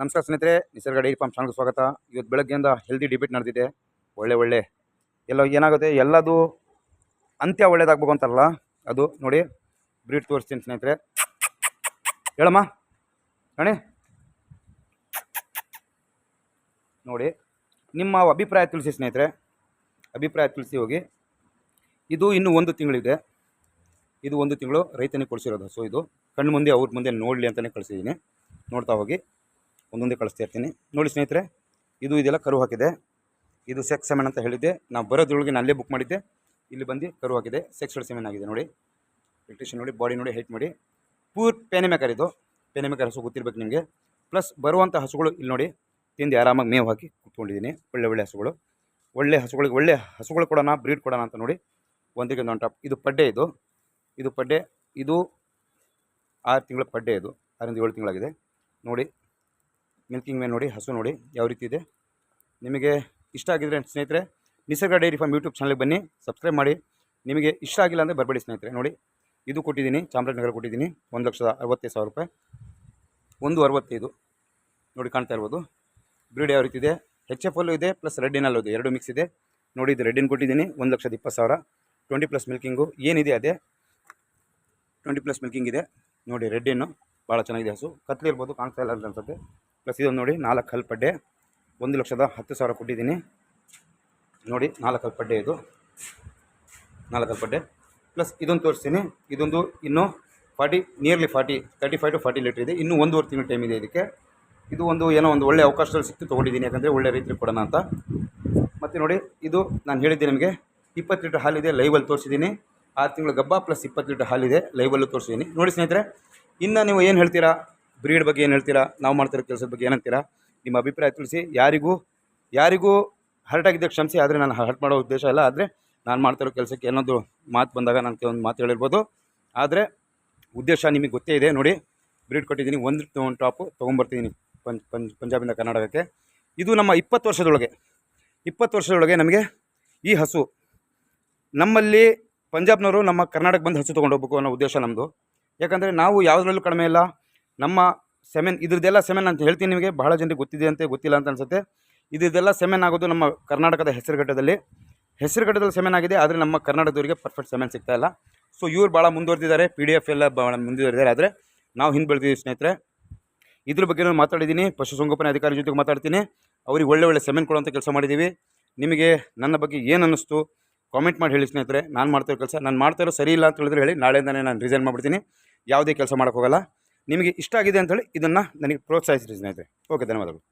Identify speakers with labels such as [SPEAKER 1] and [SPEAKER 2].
[SPEAKER 1] ನಮಸ್ಕಾರ ಸ್ನೇಹಿತರೆ, ನಿಸರ್ಗ ಡೈರಿ ಫಾರ್ಮ್ ಚಾನಲ್ಗೆ ಸ್ವಾಗತ. ಇವತ್ತು ಬೆಳಗ್ಗೆಯಿಂದ ಹೆಲ್ದಿ ಡಿಬೇಟ್ ನಡೆದಿದೆ. ಒಳ್ಳೆ ಒಳ್ಳೆ. ಎಲ್ಲ ಏನಾಗುತ್ತೆ? ಎಲ್ಲದು ಅಂತ್ಯ ಒಳ್ಳೇದಾಗಬೇಕು ಅಂತಾರಲ್ಲ? ಅದು ನೋಡಿ, ಬ್ರೀಡ್ ತೋರಿಸ್ತೀನಿ ಸ್ನೇಹಿತರೆ. ಹೇಳಮ್ಮ. ಅಣೆ ನೋಡಿ, ನಿಮ್ಮ ಅಭಿಪ್ರಾಯ ತಿಳಿಸಿ ಸ್ನೇಹಿತರೆ. ಅಭಿಪ್ರಾಯ ತಿಳಿಸಿ ಹೋಗಿ. ಇದು ಇನ್ನೂ ಒಂದು ತಿಂಗಳಿದೆ. ಇದು ಒಂದು ತಿಂಗಳು ರೈತನಿಗೆ ಕೊಡಿಸಿರೋದು. ಸೊ ಇದು ಕಣ್ಣು ಮುಂದೆ, ಅವ್ರ ಮುಂದೆ ನೋಡಲಿ ಅಂತಲೇ ಕಳಿಸಿದ್ದೀನಿ. ನೋಡ್ತಾ ಹೋಗಿ. ಒಂದೊಂದೇ ಕಳಿಸ್ತಾ ಇರ್ತೀನಿ. ನೋಡಿ ಸ್ನೇಹಿತರೆ, ಇದು ಇದೆಲ್ಲ ಕರು ಹಾಕಿದೆ. ಇದು ಸೆಕ್ಸ್ ಸೆಮೆನ್ ಅಂತ ಹೇಳಿದ್ದೆ. ನಾವು ಬರೋದ್ರೊಳಗೆ ನಾನು ಅಲ್ಲೇ ಬುಕ್ ಮಾಡಿದ್ದೆ. ಇಲ್ಲಿ ಬಂದು ಕರು ಹಾಕಿದೆ. ಸೆಕ್ಸ್ಡ್ ಸೆಮೆನ್ ಆಗಿದೆ ನೋಡಿ. ಎಲೆಕ್ಟ್ರಿಷನ್ ನೋಡಿ ಬಾಡಿ ನೋಡಿ ಹೈಟ್ ಮಾಡಿ ಪೂರ್ ಪೆನೆಮೇಕರ್ ಇದು. ಪೆನೆಮೇಕರ್ ಹಸು ಗೊತ್ತಿರ್ಬೇಕು ನಿಮಗೆ. ಪ್ಲಸ್ ಬರುವಂಥ ಹಸುಗಳು ಇಲ್ಲಿ ನೋಡಿ. ತಿಂದು ಆರಾಮಾಗಿ ಮೇವು ಹಾಕಿ ಕುತ್ಕೊಂಡಿದ್ದೀನಿ. ಒಳ್ಳೆ ಒಳ್ಳೆ ಹಸುಗಳು. ಒಳ್ಳೆ ಹಸುಗಳಿಗೆ, ಒಳ್ಳೆ ಹಸುಗಳು ಕೊಡೋಣ, ಬ್ರೀಡ್ ಕೊಡೋಣ ಅಂತ ನೋಡಿ. ಒಂದಕ್ಕೆ ಒಂದು ಟಾಪ್ ಇದು ಪಡ್ಡೆ ಇದು. ಇದು ಪಡ್ಡೆ, ಇದು ಆರು ತಿಂಗಳ ಪಡ್ಡೆ ಇದು. ಆರಿಂದ ಏಳು ತಿಂಗಳಾಗಿದೆ. ನೋಡಿ. ಮಿಲ್ಕಿಂಗ್ ಮೇಲೆ ನೋಡಿ, ಹಸು ನೋಡಿ, ಯಾವ ರೀತಿ ಇದೆ. ನಿಮಗೆ ಇಷ್ಟ ಆಗಿದ್ರೆ ಸ್ನೇಹಿತರೆ, ನಿಸರ್ಗ ಡೈರಿ ಫಾರ್ಮ್ ಯೂಟ್ಯೂಬ್ ಚಾನಲ್ಗೆ ಬನ್ನಿ, ಸಬ್ಸ್ಕ್ರೈಬ್ ಮಾಡಿ. ನಿಮಗೆ ಇಷ್ಟ ಆಗಿಲ್ಲ ಅಂದರೆ ಬರಬೇಡಿ ಸ್ನೇಹಿತರೆ, ನೋಡಿ. ಇದು ಕೊಟ್ಟಿದ್ದೀನಿ, ಚಾಮರಾಜನಗರ ಕೊಟ್ಟಿದ್ದೀನಿ, ಒಂದು ಲಕ್ಷದ ಅರವತ್ತೈದು ಸಾವಿರ ರೂಪಾಯಿ. ಒಂದು ಅರವತ್ತೈದು, ನೋಡಿ ಕಾಣ್ತಾ ಇರ್ಬೋದು. ಬ್ರೀಡ್ ಯಾವ ರೀತಿ ಇದೆ? ಹೆಚ್ ಎಫ್ ಅಲ್ಲೂ ಇದೆ ಪ್ಲಸ್ ರೆಡ್ಡಿನಲ್ಲೂ ಇದೆ, ಎರಡು ಮಿಕ್ಸ್ ಇದೆ. ನೋಡಿ, ಇದು ರೆಡ್ಡಿನ ಕೊಟ್ಟಿದ್ದೀನಿ, ಒಂದು ಲಕ್ಷದ ಇಪ್ಪತ್ತು ಸಾವಿರ. ಟ್ವೆಂಟಿ ಪ್ಲಸ್ ಮಿಲ್ಕಿಂಗು ಏನಿದೆ ಅದೇ? ಟ್ವೆಂಟಿ ಪ್ಲಸ್ ಮಿಲ್ಕಿಂಗ್ ಇದೆ. ನೋಡಿ ರೆಡ್ಡಿನ್ನು ಭಾಳ ಚೆನ್ನಾಗಿದೆ ಹಸು. ಕತ್ಲಿ ಇರ್ಬೋದು, ಕಾಣ್ತಾ ಇಲ್ಲ ಅಂತ ಅನ್ಸುತ್ತೆ. ಪ್ಲಸ್ ಇದೊಂದು ನೋಡಿ, ನಾಲ್ಕು ಕಲ್ಪಡ್ಡೆ, ಒಂದು ಲಕ್ಷದ ಹತ್ತು ಸಾವಿರ ಕೊಟ್ಟಿದ್ದೀನಿ. ನೋಡಿ, ನಾಲ್ಕು ಕಲ್ಪಡ್ಡೆ ಇದು. ನಾಲ್ಕು ಕಲ್ಪಡ್ಡೆ. ಪ್ಲಸ್ ಇದೊಂದು ತೋರಿಸ್ತೀನಿ. ಇದೊಂದು ಇನ್ನೂ forty nearly forty thirty five to forty litre ಇದೆ. ಇನ್ನೂ ಒಂದೂವರೆ ತಿಂಗಳು ಟೈಮ್ ಇದೆ ಇದಕ್ಕೆ. ಇದು ಒಂದು ಏನೋ ಒಂದು ಒಳ್ಳೆ ಅವಕಾಶದಲ್ಲಿ ಸಿಕ್ತು, ತೊಗೊಂಡಿದ್ದೀನಿ. ಯಾಕಂದರೆ ಒಳ್ಳೆ ರೈತರಿಗೆ ಕೊಡೋಣ ಅಂತ. ಮತ್ತು ನೋಡಿ, ಇದು ನಾನು ಹೇಳಿದ್ದೆ ನಿಮಗೆ, ಇಪ್ಪತ್ತು ಲೀಟ್ರ್ ಹಾಲಿದೆ ಲೈವಲ್ಲಿ ತೋರಿಸಿದ್ದೀನಿ. ಆರು ತಿಂಗಳ ಗಬ್ಬ ಪ್ಲಸ್ ಇಪ್ಪತ್ತು ಲೀಟ್ರ್ ಹಾಲಿದೆ ಲೈವಲ್ಲೂ ತೋರಿಸಿದ್ದೀನಿ. ನೋಡಿ ಸ್ನೇಹಿತರೆ, ಇನ್ನು ನೀವು ಏನು ಹೇಳ್ತೀರಾ? ಬ್ರೀಡ್ ಬಗ್ಗೆ ಏನು ಹೇಳ್ತೀರಾ? ನಾವು ಮಾಡ್ತಿರೋ ಕೆಲಸದ ಬಗ್ಗೆ ಏನಂತೀರಾ ನಿಮ್ಮ ಅಭಿಪ್ರಾಯ ತಿಳಿಸಿ. ಯಾರಿಗೂ ಯಾರಿಗೂ ಹರ್ಟ್ ಆಗಿದ್ದ ಕ್ಷಮಿಸಿ, ಆದರೆ ನಾನು ಹರ್ಟ್ ಮಾಡೋ ಉದ್ದೇಶ ಇಲ್ಲ. ಆದರೆ ನಾನು ಮಾಡ್ತಿರೋ ಕೆಲಸಕ್ಕೆ ಏನಾದರೂ ಮಾತು ಬಂದಾಗ ನಾನು ಕೆಲವೊಂದು ಮಾತು ಹೇಳಿರ್ಬೋದು. ಆದರೆ ಉದ್ದೇಶ ನಿಮಗೆ ಗೊತ್ತೇ ಇದೆ. ನೋಡಿ, ಬ್ರೀಡ್ ಕೊಟ್ಟಿದ್ದೀನಿ. ಒಂದು ಒಂದು ಟಾಪು ತೊಗೊಂಬರ್ತಿದ್ದೀನಿ ಪಂಜ್ ಪಂಜ್ ಪಂಜಾಬಿಂದ ಕರ್ನಾಟಕಕ್ಕೆ. ಇದು ನಮ್ಮ ಇಪ್ಪತ್ತು ವರ್ಷದೊಳಗೆ ಇಪ್ಪತ್ತು ವರ್ಷದೊಳಗೆ ನಮಗೆ ಈ ಹಸು, ನಮ್ಮಲ್ಲಿ ಪಂಜಾಬ್ನವರು ನಮ್ಮ ಕರ್ನಾಟಕ ಬಂದು ಹಸು ತೊಗೊಂಡು ಹೋಗ್ಬೇಕು ಅನ್ನೋ ಉದ್ದೇಶ ನಮ್ಮದು ಯಾಕಂದರೆ ನಾವು ಯಾವುದ್ರಲ್ಲೂ ಕಡಿಮೆ ಇಲ್ಲ. ನಮ್ಮ ಸೆಮೆನ್, ಇದ್ರದ್ದೆಲ್ಲ ಸೆಮೆನ್ ಅಂತ ಹೇಳ್ತೀನಿ ನಿಮಗೆ, ಬಹಳ ಜನರಿಗೆ ಗೊತ್ತಿದೆ ಅಂತ ಗೊತ್ತಿಲ್ಲ ಅಂತ ಅನಿಸುತ್ತೆ. ಇದ್ರದ್ದೆಲ್ಲ ಸೆಮೆನ್ ಆಗೋದು ನಮ್ಮ ಕರ್ನಾಟಕದ ಹೆಸರುಘಟ್ಟದಲ್ಲಿ. ಹೆಸರುಘಟ್ಟದಲ್ಲಿ ಸೆಮೆನ್ ಆಗಿದೆ, ಆದರೆ ನಮ್ಮ ಕರ್ನಾಟಕದವರಿಗೆ ಪರ್ಫೆಕ್ಟ್ ಸೆಮೆನ್ ಸಿಗ್ತಾ ಇಲ್ಲ. ಸೊ ಇವ್ರು ಭಾಳ ಮುಂದುವರೆದಿದ್ದಾರೆ ಪಿ ಡಿ ಎಫ್ ಎಲ್ಲ ಭಾಳ ಮುಂದುವರೆದಿದ್ದಾರೆ, ಆದರೆ ನಾವು ಹಿಂದೆ ಬೆಳೆದಿದ್ದೀವಿ ಸ್ನೇಹಿತರೆ. ಇದ್ರ ಬಗ್ಗೆ ನಾನು ಮಾತಾಡಿದ್ದೀನಿ, ಪಶುಸಂಗೋಪನೆ ಅಧಿಕಾರಿ ಜೊತೆಗೆ ಮಾತಾಡ್ತೀನಿ. ಅವ್ರಿಗೆ ಒಳ್ಳೆ ಒಳ್ಳೆ ಸೆಮೆನ್ ಕೊಡುವಂಥ ಕೆಲಸ ಮಾಡಿದ್ದೀವಿ. ನಿಮಗೆ ನನ್ನ ಬಗ್ಗೆ ಏನು ಅನ್ನಿಸ್ತು ಕಾಮೆಂಟ್ ಮಾಡಿ ಹೇಳಿ ಸ್ನೇಹಿತರೆ. ನಾನು ಮಾಡ್ತಿರೋ ಕೆಲಸ, ನಾನು ಮಾಡ್ತಾ ಸರಿ ಇಲ್ಲ ಅಂತ ಹೇಳಿದ್ರೆ ಹೇಳಿ ನಾಳೆಯಿಂದಲೇ ನಾನು ರಿಸೈನ್ ಮಾಡಿಬಿಡ್ತೀನಿ. ಯಾವುದೇ ಕೆಲಸ ಮಾಡೋಕ್ಕೆ ಹೋಗಲ್ಲ. ನಿಮಗೆ ಇಷ್ಟ ಆಗಿದೆ ಅಂತೇಳಿ ಇದನ್ನು ನನಗೆ ಪ್ರೋತ್ಸಾಹಿಸಿರಿ ಸ್ನೇಹಿತರೆ. ಓಕೆ ಧನ್ಯವಾದಗಳು.